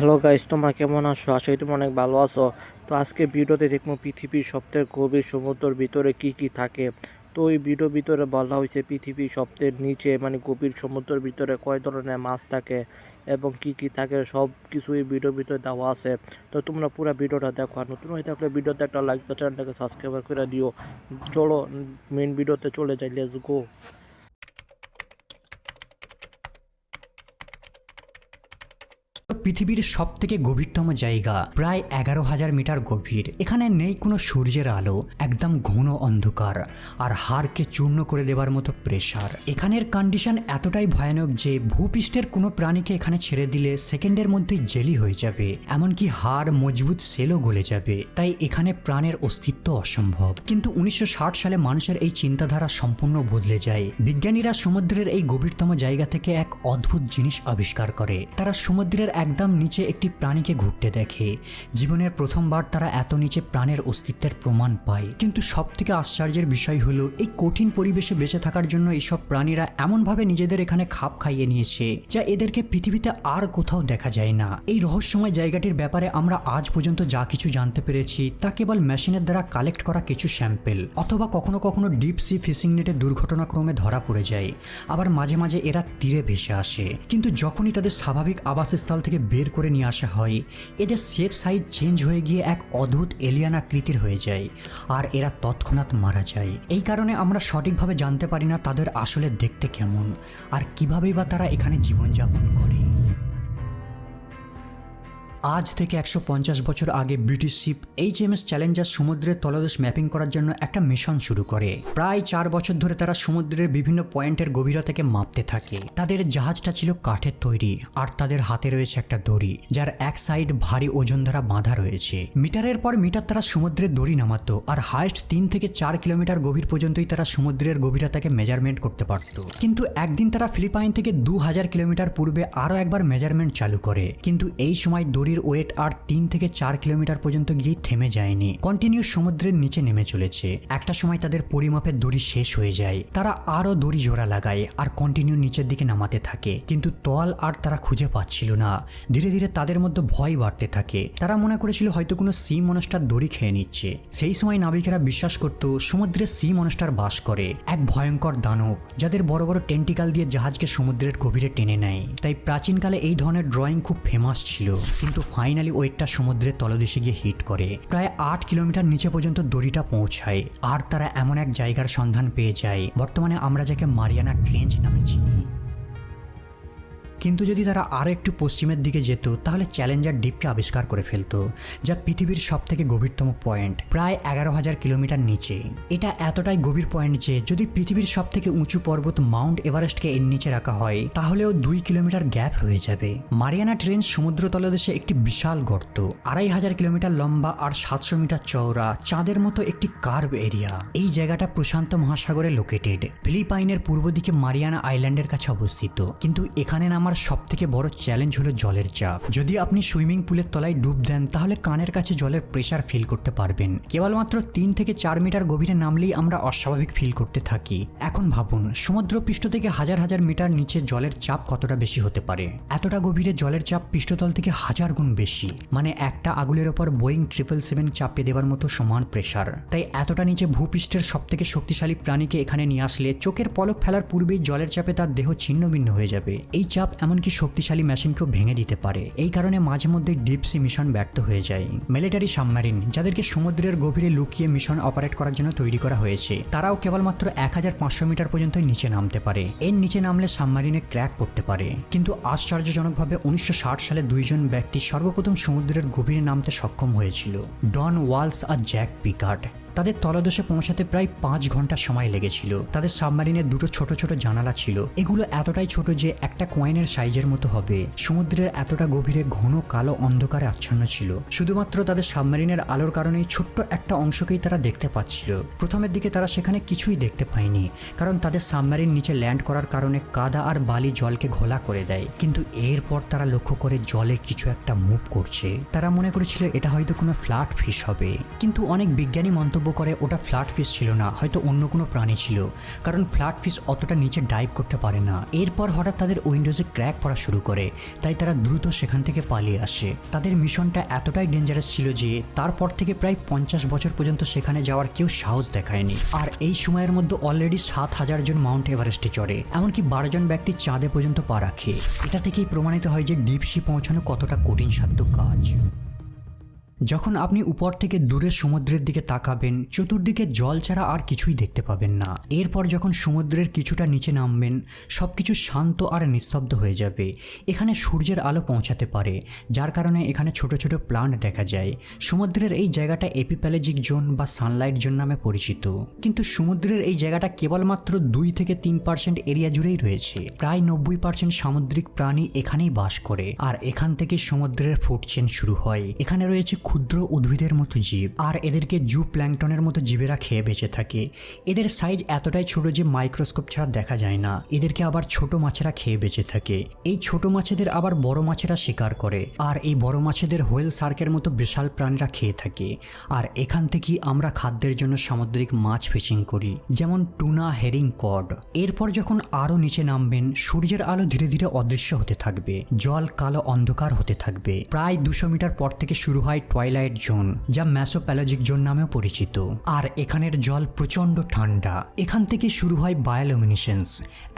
Hello guys, তোমরা কেমন আছো? আশা তোমরা অনেক ভালো আছো। তো আজকে ভিডিওতে দেখব পৃথিবীর সবথেকে গভীর সমুদ্রের ভিতরে কি কি থাকে। তো এই ভিডিওর ভিতরে বলা হয়েছে পৃথিবীর সবথেকে নিচে মানে গভীর সমুদ্রের ভিতরে কয় ধরনের মাছ থাকে এবং কি কি থাকে সব কিছু এই ভিডিওর ভিতরে দেওয়া আছে। তো তোমরা পুরো ভিডিওটা দেখো। আর নতুন হয়ে থাকলে ভিডিওতে একটা লাইক চ্যানেলটাকে সাবস্ক্রাইব করে দিও। চলো মেন ভিডিওতে চলে যাই লেটস গো পৃথিবীর সব থেকে গভীরতম জায়গা, প্রায় এগারো হাজার মিটার গভীর। এখানে নেই কোনো সূর্যের আলো, একদম ঘন অন্ধকার, আর হাড়কে চূর্ণ করে দেওয়ার মতো প্রেশার এখানের কন্ডিশন এতটাই ভয়ানক যে ভূপৃষ্ঠের কোনো প্রাণীকে এখানে ছেড়ে দিলে সেকেন্ডের মধ্যে জেলি হয়ে যাবে, এমনকি হাড় মজবুত সেলও গলে যাবে। তাই এখানে প্রাণের অস্তিত্ব অসম্ভব। কিন্তু উনিশশো ষাট সালে মানুষের এই চিন্তাধারা সম্পূর্ণ বদলে যায়। বিজ্ঞানীরা সমুদ্রের এই গভীরতম জায়গা থেকে এক অদ্ভুত জিনিস আবিষ্কার করে। তারা সমুদ্রের একদম নিচে একটি প্রাণীকে ঘুরতে দেখে। জীবনের প্রথমবার তারা এত নিচে প্রাণের অস্তিত্বের প্রমাণ পায়। কিন্তু সব থেকে আশ্চর্যের বিষয় হলো, এই কঠিন পরিবেশে বেঁচে থাকার জন্য এইসব প্রাণীরা এমনভাবে নিজেদের এখানে খাপ খাইয়ে নিয়েছে, যা এদেরকে পৃথিবীতে আর কোথাও দেখা যায় না। এই রহস্যময় জায়গাটির ব্যাপারে আমরা আজ পর্যন্ত যা কিছু জানতে পেরেছি, তা কেবল মেশিনের দ্বারা কালেক্ট করা কিছু স্যাম্পেল, অথবা কখনো কখনো ডিপ সি ফিশিং নেটে দুর্ঘটনাক্রমে ধরা পড়ে যায়। আবার মাঝে মাঝে এরা তীরে ভেসে আসে। কিন্তু যখনই তাদের স্বাভাবিক আবাসস্থল থেকে বের করে নিয়ে আসা হয়। এদের শেপ সাইজ চেঞ্জ হয়ে গিয়ে এক অদ্ভুত এলিয়ান আকৃতির হয়ে যায় আর এরা তৎক্ষণাৎ মারা যায়। এই কারণে আমরা সঠিকভাবে জানতে পারি না তাদের আসলে দেখতে কেমন আর কীভাবেই বা তারা এখানে জীবনযাপন করে। আজ থেকে একশো পঞ্চাশ বছর আগে British ship H M S Challenger সমুদ্রের তলদেশ ম্যাপিং করার জন্য একটা মিশন শুরু করে। প্রায় চার বছর ধরে তারা সমুদ্রের বিভিন্ন পয়েন্টের গভীরতাকে মাপতে থাকে। তাদের জাহাজটা ছিল কাঠের তৈরি, আর তাদের হাতে রয়েছে একটা দড়ি, যার এক সাইড ভারী ওজন দ্বারা বাঁধা রয়েছে। মিটারের পর মিটার তারা সমুদ্রের দড়ি নামাতো, আর হাইস্ট তিন থেকে চার কিলোমিটার গভীর পর্যন্তই তারা সমুদ্রের গভীরতাকে মেজারমেন্ট করতে পারত। কিন্তু একদিন তারা ফিলিপাইন থেকে দু হাজার কিলোমিটার পূর্বে আরও একবার মেজারমেন্ট চালু করে। কিন্তু এই সময় দড়ির ওয়েট আর তিন থেকে চার কিলোমিটার পর্যন্ত গিয়ে থেমে যায়নি। কন্টিনিউ সমুদ্রের নিচে নেমে চলেছে। একটা সময় তাদের পরিমাপের দড়ি শেষ হয়ে যায়। তারা আরও দড়ি জোড়া লাগায় আর কন্টিনিউ নিচের দিকে নামাতে থাকে। কিন্তু তল আর তারা খুঁজে পাচ্ছিল না। ধীরে ধীরে তাদের মধ্যে ভয় বাড়তে থাকে। তারা মনে করেছিল হয়তো কোনো সি মনস্টার দড়ি খেয়ে নিচ্ছে। সেই সময় নাবিকেরা বিশ্বাস করত সমুদ্রে সি মনস্টার বাস করে। এক ভয়ঙ্কর দানব, যাদের বড় বড় টেন্টিকাল দিয়ে জাহাজকে সমুদ্রের গভীরে টেনে নেয়। তাই প্রাচীনকালে এই ধরনের ড্রয়িং খুব ফেমাস ছিল। কিন্তু ফাইনালি ওয়েটটা সমুদ্রের তলদেশে গিয়ে হিট করে। প্রায় আট কিলোমিটার নিচে পর্যন্ত দড়িটা পৌঁছায়, আর তারা এমন এক জায়গার সন্ধান পেয়ে যায়। বর্তমানে আমরা যাকে মারিয়ানা ট্রেঞ্চ নামে চিনি। কিন্তু যদি তারা আরও একটু পশ্চিমের দিকে যেত, তাহলে চ্যালেঞ্জার দ্বীপকে আবিষ্কার করে ফেলতো, যা পৃথিবীর সব থেকে গভীরতম পয়েন্ট, প্রায় এগারো হাজার কিলোমিটার নিচে। এটা এতটাই গভীর পয়েন্ট যে, যদি পৃথিবীর সব থেকে উঁচু পর্বত মাউন্ট এভারেস্টকে এর নিচে রাখা হয়, তাহলেও দুই কিলোমিটার গ্যাপ রয়ে যাবে। মারিয়ানা ট্রেন সমুদ্র তলদেশে একটি বিশাল গর্ত, আড়াই হাজার কিলোমিটার লম্বা আর সাতশো মিটার চওড়া, চাঁদের মতো একটি কার্ভ এরিয়া। এই জায়গাটা প্রশান্ত মহাসাগরে লোকেটেড ফিলিপাইনের পূর্ব দিকে মারিয়ানা আইল্যান্ডের কাছে অবস্থিত। কিন্তু এখানে নামার সব থেকে বড় চ্যালেঞ্জ হলো জলের চাপ। যদি আপনি সুইমিং পুলের তলায় ডুব দেন, তাহলে কানের কাছে জলের প্রেশার ফিল করতে পারবেন। কেবলমাত্র তিন থেকে চার মিটার গভীরে নামলেই আমরা অস্বাভাবিক ফিল করতে থাকি। এখন ভাবুন, সমুদ্রপৃষ্ঠ থেকে হাজার হাজার মিটার নিচে জলের চাপ কতটা বেশি হতে পারে? এতটা গভীরে জলের চাপ পৃষ্ঠতল থেকে হাজার গুণ বেশি। মানে একটা আগুলের ওপর বোয়িং ট্রিপল সেভেন চাপিয়ে দেওয়ার মতো সমান প্রেশার তাই এতটা নিচে ভূপৃষ্ঠের সব থেকে শক্তিশালী প্রাণীকে এখানে নিয়ে আসলে চোখের পলক ফেলার পূর্বেই জলের চাপে তার দেহ ছিন্ন ভিন্ন হয়ে যাবে। এই চাপ এমনকি শক্তিশালী মেশিনকেও ভেঙে দিতে পারে। এই কারণে মাঝে মধ্যে ডিপসি মিশন ব্যর্থ হয়ে যায়। মিলিটারি সাবমারিন, যাদেরকে সমুদ্রের গভীরে লুকিয়ে মিশন অপারেট করার জন্য তৈরি করা হয়েছে, তারাও কেবলমাত্র এক হাজার পাঁচশো মিটার পর্যন্ত নিচে নামতে পারে। এর নিচে নামলে সাবমারিনে ক্র্যাক করতে পারে। কিন্তু আশ্চর্যজনকভাবে উনিশশো ষাট সালে দুইজন ব্যক্তি সর্বপ্রথম সমুদ্রের গভীরে নামতে সক্ষম হয়েছিল। ডন ওয়ালস আর জ্যাক পিকার্ড। তাদের তলদেশে পৌঁছাতে প্রায় পাঁচ ঘণ্টা সময় লেগেছিল। তাদের সাবমারিনে দুটো ছোট ছোট জানালা ছিল। এগুলো এতটাই ছোট যে একটা কয়েনের সাইজের মতো হবে। সমুদ্রের এতটা গভীরে ঘন কালো অন্ধকারে আচ্ছন্ন ছিল। শুধুমাত্র তাদের সাবমারিনের আলোর কারণেই ছোট্ট একটা অংশকেই তারা দেখতে পাচ্ছিল। প্রথমের দিকে তারা সেখানে কিছুই দেখতে পায়নি, কারণ তাদের সাবমারিন নিচে ল্যান্ড করার কারণে কাদা আর বালি জলকে ঘোলা করে দেয়। কিন্তু এরপর তারা লক্ষ্য করে জলে কিছু একটা মুভ করছে। তারা মনে করেছিল, এটা হয়তো কোনো ফ্ল্যাট ফিশ হবে। কিন্তু অনেক বিজ্ঞানী মন্তব্য মন্তব্য করে ওটা ফ্ল্যাট ফিশ ছিল না, হয়তো অন্য কোনো প্রাণী ছিল। কারণ ফ্ল্যাট ফিশ অতটা নিচে ডাইভ করতে পারে না। এরপর হঠাৎ তাদের উইন্ডোজে ক্র্যাক পড়া শুরু করে। তাই তারা দ্রুত সেখান থেকে পালিয়ে আসে। তাদের মিশনটা এতটাই ডেঞ্জারাস ছিল যে, তারপর থেকে প্রায় পঞ্চাশ বছর পর্যন্ত সেখানে যাওয়ার কেউ সাহস দেখায়নি। আর এই সময়ের মধ্যে অলরেডি সাত হাজার জন মাউন্ট এভারেস্টে চড়ে। এমনকি বারো জন ব্যক্তি চাঁদে পর্যন্ত পা রাখে। এটা থেকেই প্রমাণিত হয় যে ডিপ সি পৌঁছানো কতটা কঠিন সাধ্য কাজ। যখন আপনি উপর থেকে দূরের সমুদ্রের দিকে তাকাবেন, চতুর্দিকে জল ছাড়া আর কিছুই দেখতে পাবেন না। এরপর যখন সমুদ্রের কিছুটা নিচে নামবেন সব কিছু শান্ত আর নিস্তব্ধ হয়ে যাবে। এখানে সূর্যের আলো পৌঁছাতে পারে, যার কারণে এখানে ছোট ছোট প্লান্ট দেখা যায়। সমুদ্রের এই জায়গাটা এপিপ্যালেজিক জোন বা সানলাইট জোন নামে পরিচিত। কিন্তু সমুদ্রের এই জায়গাটা কেবলমাত্র দুই থেকে তিন পার্সেন্ট এরিয়া জুড়েই রয়েছে। প্রায় নব্বই পার্সেন্ট সামুদ্রিক প্রাণী এখানেই বাস করে, আর এখান থেকে সমুদ্রের ফুড চেন শুরু হয়। এখানে রয়েছে ক্ষুদ্র উদ্ভিদের মতো জীব, আর এদেরকে জু প্ল্যাংটনের মতো জীবেরা খেয়ে বেঁচে থাকে। এদের সাইজ এতটাই ছোট যে মাইক্রোস্কোপ ছাড়া দেখা যায় না। এদেরকে আবার ছোট মাছেরা খেয়ে বেঁচে থাকে। এই ছোট মাছেদের আবার বড় মাছেরা শিকার করে, আর এই বড় মাছেদের হোয়েল সার্কের মতো বিশাল প্রাণীরা খেয়ে থাকে। আর এখান থেকেই আমরা খাদ্যের জন্য সামুদ্রিক মাছ ফিশিং করি, যেমন টুনা হেরিং কড এরপর যখন আরও নিচে নামবেন, সূর্যের আলো ধীরে ধীরে অদৃশ্য হতে থাকবে, জল কালো অন্ধকার হতে থাকবে। প্রায় দুশো মিটার পর থেকে শুরু হয় টয়লাইট জোন যা ম্যাসোপ্যালজিক জোন নামেও পরিচিত। আর এখানের জল প্রচণ্ড ঠান্ডা। এখান থেকে শুরু হয় বায়োলুমিনেশনস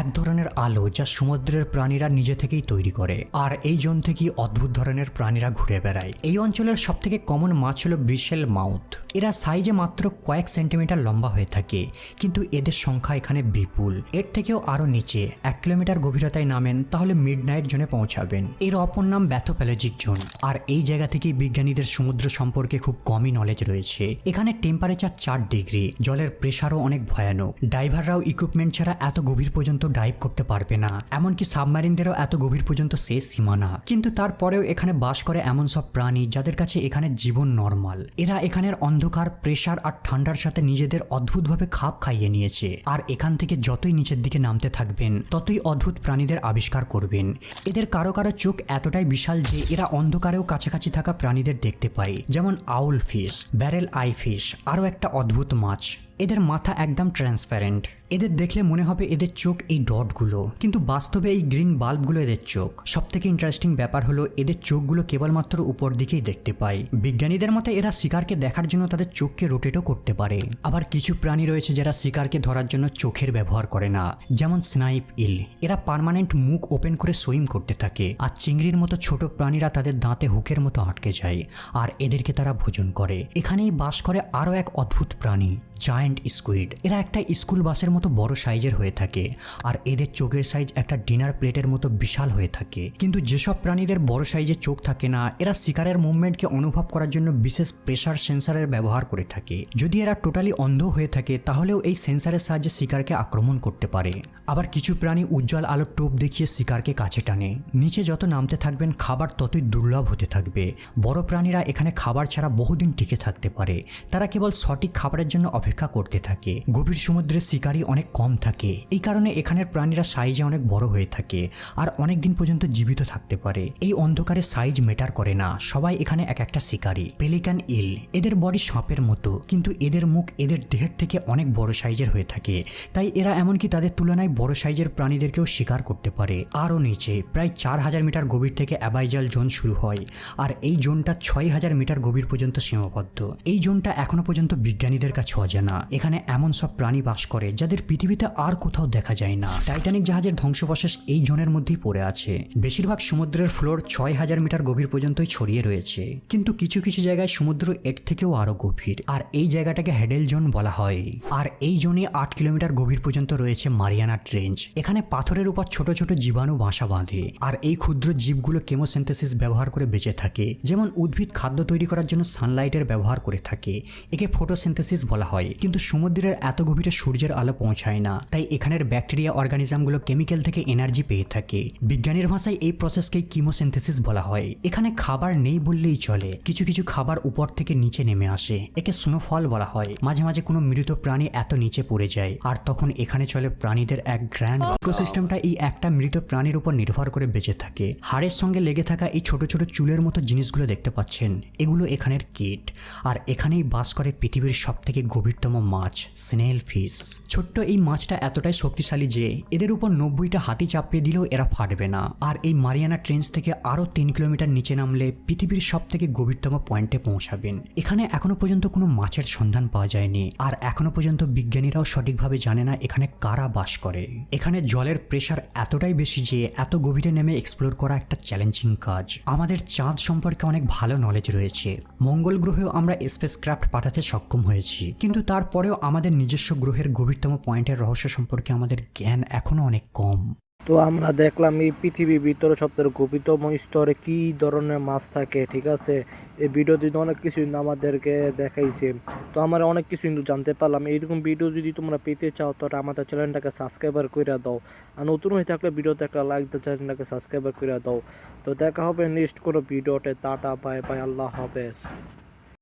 এক ধরনের আলো যা সমুদ্রের প্রাণীরা নিজে থেকেই তৈরি করে। আর এই জোন থেকেই অদ্ভুত ধরনের প্রাণীরা ঘুরে বেড়ায়। এই অঞ্চলের সবথেকে কমন মাছ হলো ব্রিশেল মাউথ। এরা সাইজে মাত্র কয়েক সেন্টিমিটার লম্বা হয়ে থাকে, কিন্তু এদের সংখ্যা এখানে বিপুল। এর থেকেও আরও নিচে, এক কিলোমিটার গভীরতায় নামেন, তাহলে মিড নাইট জোনে পৌঁছাবেন। এর অপর নাম ব্যাথোপ্যালজিক জোন আর এই জায়গা থেকেই বিজ্ঞানীদের সমুদ্র সম্পর্কে খুব কমই নলেজ রয়েছে। এখানে টেম্পারেচার চার ডিগ্রি জলের প্রেশারও অনেক ভয়ানক। ডাইভাররাও ইকুইপমেন্ট ছাড়া এত গভীর পর্যন্ত ডাইভ করতে পারবে না। এমনকি সাবমারিনদেরও এত গভীর পর্যন্ত শেষ সীমানা। কিন্তু তারপরেও এখানে বাস করে এমন সব প্রাণী যাদের কাছে এখানে জীবন নর্মাল এরা এখানের অন্ধকার প্রেশার আর ঠান্ডার সাথে নিজেদের অদ্ভুতভাবে খাপ খাইয়ে নিয়েছে। আর এখান থেকে যতই নিচের দিকে নামতে থাকবেন, ততই অদ্ভুত প্রাণীদের আবিষ্কার করবেন। এদের কারও কারও চোখ এতটাই বিশাল যে এরা অন্ধকারেও কাছাকাছি থাকা প্রাণীদের দেখতে পায় যেমন owl fish barrel I fish আরও একটা অদ্ভুত মাছ। এদের মাথা একদম ট্রান্সপারেন্ট এদের দেখলে মনে হবে এদের চোখ এই ডটগুলো। কিন্তু বাস্তবে এই গ্রিন বাল্বগুলো এদের চোখ। সব থেকে ইন্টারেস্টিং ব্যাপার হলো এদের চোখগুলো কেবলমাত্র উপর দিকেই দেখতে পায়। বিজ্ঞানীদের মতে এরা শিকারকে দেখার জন্য তাদের চোখকে রোটেটও করতে পারে। আবার কিছু প্রাণী রয়েছে যারা শিকারকে ধরার জন্য চোখের ব্যবহার করে না। যেমন স্নাইপ ইল এরা পার্মানেন্ট মুখ ওপেন করে সুইম করতে থাকে। আর চিংড়ির মতো ছোট প্রাণীরা তাদের দাঁতে হুকের মতো আটকে যায়। আর এদেরকে তারা ভোজন করে। এখানেই বাস করে আরও এক অদ্ভুত প্রাণী। জায়ান্ট স্কুইড এরা একটা স্কুল বাসের মতো বড় সাইজের হয়ে থাকে। আর এদের চোখের সাইজ একটা ডিনার প্লেটের মতো বিশাল হয়ে থাকে। কিন্তু যেসব প্রাণীদের বড় সাইজের চোখ থাকে না, এরা শিকারের মুভমেন্টকে অনুভব করার জন্য বিশেষ প্রেশার সেন্সারের ব্যবহার করে থাকে। যদি এরা টোটালি অন্ধ হয়ে থাকে, তাহলেও এই সেন্সারের সাহায্যে শিকারকে আক্রমণ করতে পারে। আবার কিছু প্রাণী উজ্জ্বল আলোর টোপ দেখিয়ে শিকারকে কাছে টানে। নিচে যত নামতে থাকবেন, খাবার ততই দুর্লভ হতে থাকবে। বড় প্রাণীরা এখানে খাবার ছাড়া বহুদিন টিকে থাকতে পারে। তারা কেবল সঠিক খাবারের জন্য অপেক্ষা করতে থাকে। গভীর সমুদ্রে শিকারী অনেক কম থাকে। এই কারণে এখানের প্রাণীরা সাইজে অনেক বড় হয়ে থাকে আর অনেক দিন পর্যন্ত জীবিত থাকতে পারে। এই অন্ধকারে সাইজ মেটার করে না। সবাই এখানে এক একটা শিকারি। Pelican eel. এদের বডি সাপের মতো, কিন্তু এদের মুখ এদের দেহের থেকে অনেক বড় সাইজের হয়ে থাকে। তাই এরা এমনকি তাদের তুলনায় বড় সাইজের প্রাণীদেরকেও শিকার করতে পারে। আরও নিচে, প্রায় চার হাজার মিটার গভীর থেকে অ্যাবাইজাল জোন শুরু হয় আর এই জোনটা ছয় হাজার মিটার গভীর পর্যন্ত সীমাবদ্ধ। এই জোনটা এখনও পর্যন্ত বিজ্ঞানীদের কাছে অজানা। এখানে এমন সব প্রাণী বাস করে যাদের পৃথিবীতে আর কোথাও দেখা যায় না। টাইটানিক জাহাজের ধ্বংসবশেষ এই জোনের মধ্যেই পড়ে আছে। বেশিরভাগ সমুদ্রের ফ্লোর ছয় হাজার মিটার গভীর পর্যন্তই ছড়িয়ে রয়েছে। কিন্তু কিছু কিছু জায়গায় সমুদ্র এর থেকেও আরও গভীর। আর এই জায়গাটাকে হেডেল জোন বলা হয়। আর এই জোনে আট কিলোমিটার গভীর পর্যন্ত রয়েছে মারিয়ানা ট্রেঞ্চ এখানে পাথরের উপর ছোট ছোট জীবাণু বাসা বাঁধে। আর এই ক্ষুদ্র জীবগুলো কেমোসেন্থেসিস ব্যবহার করে বেঁচে থাকে। যেমন উদ্ভিদ খাদ্য তৈরি করার জন্য সানলাইটের ব্যবহার করে থাকে। একে ফটোসিনথেসিস বলা হয়। হয়। কিন্তু সমুদ্রের এত গভীরে সূর্যের আলো পৌঁছায় না। তাই এখানের ব্যাকটেরিয়া অর্গানিজমগুলো কেমিক্যাল থেকে এনার্জি পেয়ে থাকে। বিজ্ঞানের ভাষায় এই প্রসেসকেই কিমোসিনথেসিস বলা হয়। এখানে খাবার নেই বললেই চলে। কিছু কিছু খাবার উপর থেকে নিচে নেমে আসে। একে স্নোফল বলা হয়। মাঝে মাঝে কোনো মৃত প্রাণী এত নিচে পড়ে যায়। আর তখন এখানে চলে প্রাণীদের এক গ্র্যান্ড ইকোসিস্টেমটা এই একটা মৃত প্রাণীর উপর নির্ভর করে বেঁচে থাকে। হাড়ের সঙ্গে লেগে থাকা এই ছোট ছোট চুলের মতো জিনিসগুলো দেখতে পাচ্ছেন। এগুলো এখানের কিট। আর এখানেই বাস করে পৃথিবীর সব থেকে গভীরতম মাছ স্নেল ফিশ ছোট্ট এই মাছটা এতটাই শক্তিশালী যে এদের উপর নব্বইটা হাতি চাপিয়ে দিলেও এরা ফাটবে না। আর এই মারিয়ানা ট্রেঞ্চ থেকে আরও তিন কিলোমিটার নিচে নামলে পৃথিবীর সব থেকে গভীরতম পয়েন্টে পৌঁছাবেন। এখানে এখনও পর্যন্ত কোনো মাছের সন্ধান পাওয়া যায়নি, আর এখনও পর্যন্ত বিজ্ঞানীরাও সঠিকভাবে জানে না এখানে কারা বাস করে। এখানে জলের প্রেশার এতটাই বেশি যে এত গভীরে নেমে এক্সপ্লোর করা একটা চ্যালেঞ্জিং কাজ। আমাদের চাঁদ সম্পর্কে অনেক ভালো নলেজ রয়েছে। মঙ্গল গ্রহেও আমরা স্পেস ক্রাফট পাঠাতে সক্ষম হয়েছি, কিন্তু তারপরেও আমাদের নিজস্ব গ্রহের গভীরতম পয়েন্টের রহস্য সম্পর্কে আমাদের জ্ঞান এখনও অনেক কম। তো আমরা দেখলাম এই পৃথিবীর ভিতরে সবথেকে গভীরতম স্তরে কি ধরনের মাছ থাকে, ঠিক আছে? এই ভিডিও কিন্তু অনেক কিছু আমাদেরকে দেখাইছে। তো আমরা অনেক কিছু কিন্তু জানতে পারলাম। এইরকম ভিডিও যদি তোমরা পেতে চাও, তাহলে আমাদের চ্যানেলটাকে সাবস্ক্রাইবার করে দাও। আর নতুন হয়ে থাকলে ভিডিওতে একটা লাইক দিয়ে চ্যানেলটাকে সাবস্ক্রাইবার করে দাও। তো দেখা হবে নেক্সট কোনো ভিডিওতে টাটা বাই বাই আল্লাহ হাফেজ।